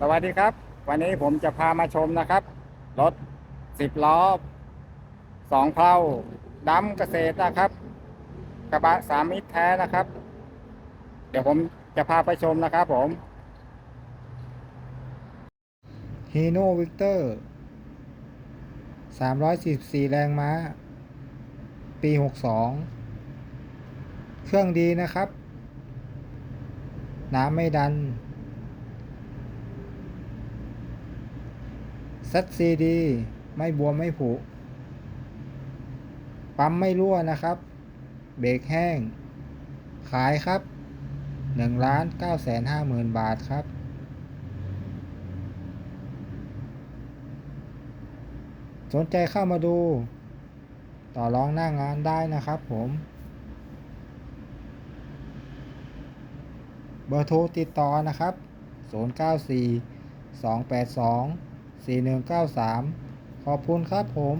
สวัสดีครับ วันนี้ผมจะพามาชมนะครับ รถสิบล้อสองเพลาดำเกษตรนะครับ กระบะสามมิตรแท้นะครับ เดี๋ยวผมจะพาไปชมนะครับผมฮีโน่วิกเตอร์344แรงม้า ปี62เครื่องดีนะครับ น้ำไม่ดัน ซัดซีดี ไม่บวมไม่ผุ ปั๊มไม่รั่วนะครับ เบรกแห้ง ขายครับ1ล้าน9แสน5หมื่นบาทครับ สนใจเข้ามาดู ต่อรองหน้างานได้นะครับผม เบอร์โทรติดต่อนะครับ 094 282 4193 ขอบคุณครับผม